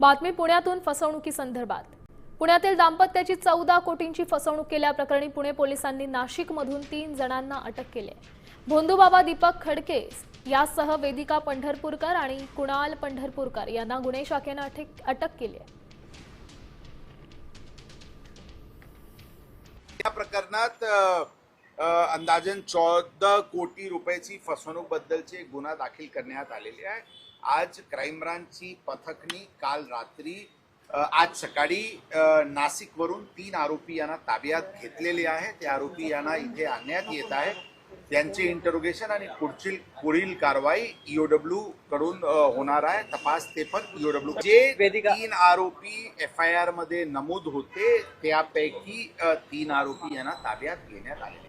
बातमी पुण्यातून फसवणुकीसंदर्भात पुण्यातील दाम्पत्याची चौदा कोटींची फसवणूक केल्याप्रकरणी पुणे पोलिसांनी नाशिकमधून तीन जणांना अटक केली भोंदूबाबा दीपक खडके यासह वेदिका पंढरपूरकर आणि कुणाल पंढरपूरकर यांना गुन्हे शाखेनं अटक अटक केली आहे. या प्रकरणात अंदाजन चौदा कोटी रुपयाची फसवणूक बद्दलचे गुन्हा दाखल करण्यात आलेले आहे. आज क्राईम ब्रांचची पथकनी काल रात्री आज सकाळी नाशिकवरून तीन आरोपी यांना ताब्यात घेतलेले आहे. ते आरोपी यांना इथे आणण्यात येत आहे. त्यांचे इंटरोगेशन आणि पुढची पुढील कारवाई ईओडब्ल्यू कडून अ, होणार आहे. तपास ते पण ईओडब्ल्यू जे वेदिका- तीन आरोपी एफ आय आरमध्ये नमूद होते त्यापैकी तीन आरोपी यांना ताब्यात घेण्यात आले